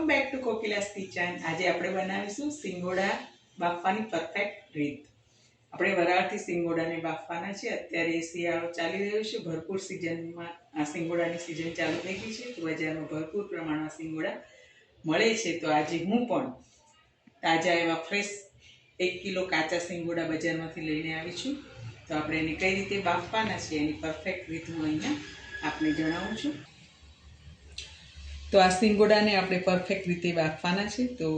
Welcome back to Kokila's kitchen આજે આપણે બનાવીશું સિંગોડા બાફવાની પરફેક્ટ રીત. આપણે વરાળથી સિંગોડાને બાફવાના છે અત્યારે શિયાળો ચાલી રહ્યો છે. ભરપૂર સિઝનમાં આ સિંગોડાની સિઝન ચાલુ થઈ ગઈ છે. બજારમાં ભરપૂર પ્રમાણમાં સિંગોડા મળે છે. તો આજે હું પણ તાજા એવા ફ્રેશ એક કિલો કાચા સિંગોડા બજારમાંથી લઈને આવી છું. તો આપણે એને કઈ રીતે બાફવાના છે એની પરફેક્ટ રીત હું અહીંયા આપને જણાવું છું. તો આ સિંગોડાને આપણે પરફેક્ટ રીતે બાફવાના છે. તો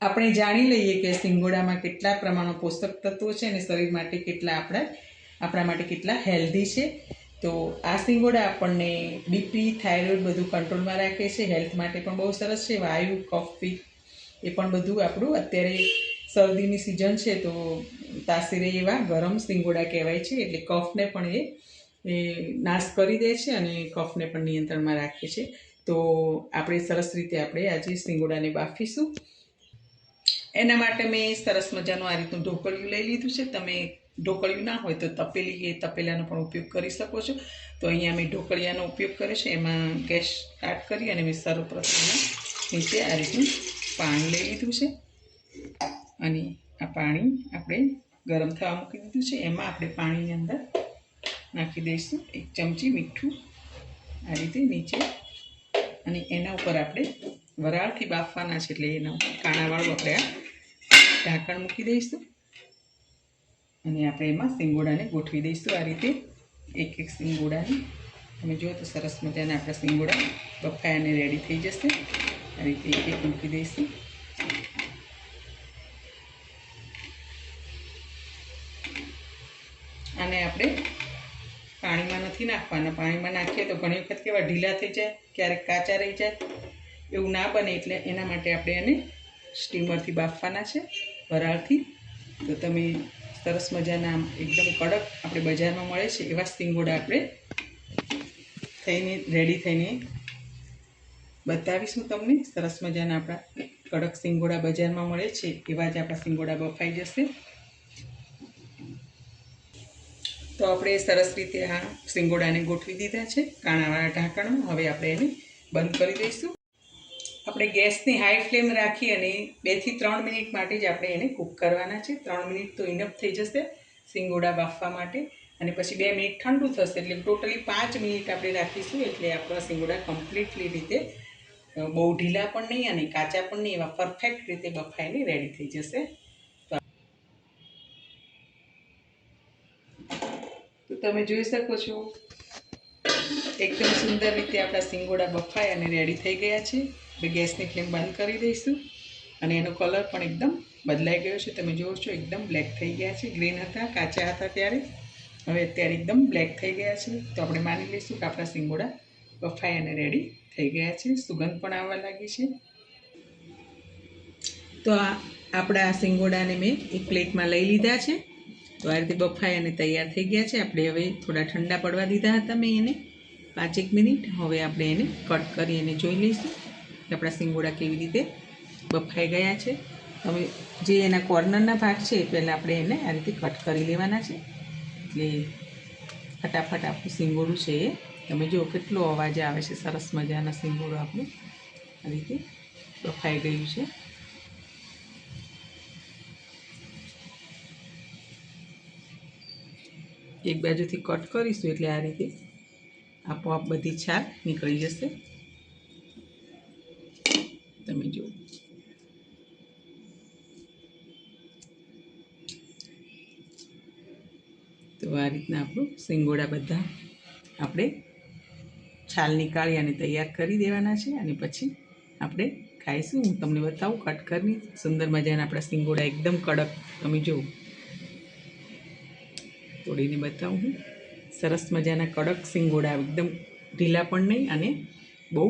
આપણે જાણી લઈએ કે સિંગોડામાં કેટલા પ્રમાણમાં પોષક તત્વો છે અને શરીર માટે કેટલા આપણા આપણા માટે કેટલા હેલ્ધી છે. તો આ સિંગોડા આપણને બીપી થાઇરોઇડ બધું કંટ્રોલમાં રાખે છે. હેલ્થ માટે પણ બહુ સરસ છે. વાયુ કફ એ પણ બધું આપણું અત્યારે શરદીની સિઝન છે. તો તાસીરે એવા ગરમ સિંગોડા કહેવાય છે. એટલે કફને પણ એ એ નાશ કરી દે છે અને કફને પણ નિયંત્રણમાં રાખે છે. તો આપણે સરસ રીતે આપણે આજે સિંગોડાને બાફીશું. એના માટે મેં સરસ મજાનું આ રીતનું ઢોકળિયું લઈ લીધું છે. તમે ઢોકળિયું ના હોય તો તપેલી એ તપેલાનો પણ ઉપયોગ કરી શકો છો. તો અહીંયા મેં ઢોકળિયાનો ઉપયોગ કર્યો છે. એમાં ગેસ સ્ટાર્ટ કરી અને મેં સર્વપ્રથમ નીચે આ રીતનું પાણી લઈ લીધું છે. અને આ પાણી આપણે ગરમ થવા મૂકી દીધું છે. એમાં આપણે પાણીની અંદર નાખી દઈશું. એક ચમચી મીઠું આ રીતે નીચે અને એના ઉપર આપણે વરાળથી બાફવાના છે એટલે એના ઉપર કાણાવાળું આપણે આ ઢાંકણ મૂકી દઈશું અને આપણે એમાં સિંગોડાને ગોઠવી દઈશું આ રીતે. એક એક સિંગોડાને. તમે જુઓ તો સરસ મજાના આપણા સિંગોડા બફાય અને રેડી થઈ જશે. આ રીતે એક એક મૂકી દઈશું. અને આપણે પાણીમાં નથી નાખવાના. પાણીમાં નાખીએ તો ઘણી વખત કેવા ઢીલા થઈ જાય, ક્યારેક કાચા રહી જાય. એવું ના બને એટલે એના માટે આપણે એને સ્ટીમરથી બાફવાના છે, વરાળથી. તો તમે સરસ મજાના એકદમ કડક આપણે બજારમાં મળે છે એવા સ્ટીંગોડા આપણે થઈને રેડી થઈને બતાવીશું તમને. સરસ મજાના આપણા કડક સિંગોડા બજારમાં મળે છે, એવા જ આપણા સિંગોડા બફાઈ જશે. તો આપણે સરસ રીતે આ સિંગોડાને ગોઠવી દીધા છે કાણાવાળા ઢાંકણમાં. હવે આપણે એને બંધ કરી દઈશું. આપણે ગેસની હાઈ ફ્લેમ રાખી અને બેથી ત્રણ મિનિટ માટે જ આપણે એને કૂક કરવાના છે. ત્રણ મિનિટ તો ઇનફ થઈ જશે સિંગોડા બાફવા માટે. અને પછી બે મિનિટ ઠંડુ થશે એટલે ટોટલી પાંચ મિનિટ આપણે રાખીશું એટલે આપણા સિંગોડા કમ્પ્લીટલી રીતે બહુ ઢીલા પણ નહીં અને કાચા પણ નહીં, એવા પરફેક્ટ રીતે બફાઈને રેડી થઈ જશે. તો તમે જોઈ શકો છો. એકદમ સુંદર રીતે આપણા સિંગોડા બફાય અને રેડી થઈ ગયા છે. હવે ગેસની ફ્લેમ બંધ કરી દઈશું. અને એનો કલર પણ એકદમ બદલાઈ ગયો છે. તમે જુઓ છો, એકદમ બ્લેક થઈ ગયા છે. ગ્રીન હતા, કાચા હતા ત્યારે. હવે અત્યારે એકદમ બ્લેક થઈ ગયા છે. તો આપણે માની લઈશું કે આપણા સિંગોડા બફાઈ અને રેડી થઈ ગયા છે. સુગંધ પણ આવવા લાગી છે. તો આ આપણા સિંગોડાને મેં એક પ્લેટમાં લઈ લીધા છે. તો આ રીતે બફાઈ અને તૈયાર થઈ ગયા છે. આપણે હવે થોડા ઠંડા પડવા દીધા હતા મેં એને. પાંચેક મિનિટ. હવે આપણે એને કટ કરી અને જોઈ લઈશું કે આપણા સિંગોડા કેવી રીતે બફાઈ ગયા છે. હવે જે એના કોર્નરના ભાગ છે એ પહેલાં આપણે એને આ રીતે કટ કરી લેવાના છે. એટલે ફટાફટ આપણું સિંગોડું છે એ. તમે જુઓ કેટલો અવાજ આવે છે. સરસ મજાના સિંગોડું આપણું આ રીતે બફાઈ ગયું છે. એક બાજુથી કટ કરીશું એટલે આ રીતે આપોઆપ બધી છાલ નીકળી જશે. તમે જુઓ. તો આ રીતના આપણું સિંગોડા બધા આપણે છાલ નીકાળી અને તૈયાર કરી દેવાના છે અને પછી આપણે ખાઈશું. હું તમને બતાવું કટ કરી, સુંદર મજાના આપણા સિંગોડા એકદમ કડક. તમે જુઓ. તોડીને બતાવું હું. સરસ મજાના કડક સિંગોડા, એકદમ ઢીલા પણ નહીં અને બહુ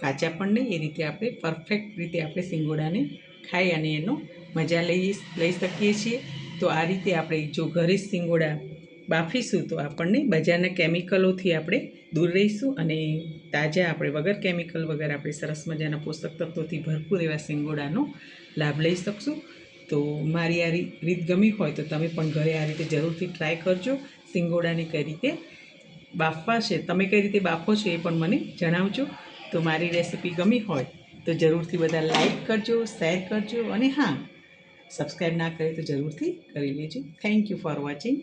કાચા પણ નહીં. એ રીતે આપણે પરફેક્ટ રીતે આપણે સિંગોડાને ખાઈ અને એનો મજા લઈ લઈ શકીએ છીએ. તો આ રીતે આપણે જો ઘરે જ સિંગોડા બાફીશું તો આપણને બજારના કેમિકલોથી આપણે દૂર રહીશું અને તાજા આપણે વગર કેમિકલ વગર આપણે સરસ મજાના પોષક તત્વોથી ભરપૂર એવા સિંગોડાનો લાભ લઈ શકશું. તો મારી આ રીત ગમી હોય તો તમે પણ ઘરે આ રીતે જરૂરથી ટ્રાય કરજો. સિંગોડાને કઈ રીતે બાફવા છે, તમે કઈ રીતે બાફો છો એ પણ મને જણાવજો. તો મારી રેસીપી ગમી હોય તો જરૂરથી બધા લાઈક કરજો શેર કરજો અને હા સબસ્ક્રાઈબ ના કરે તો જરૂરથી કરી લેજો. Thank you for watching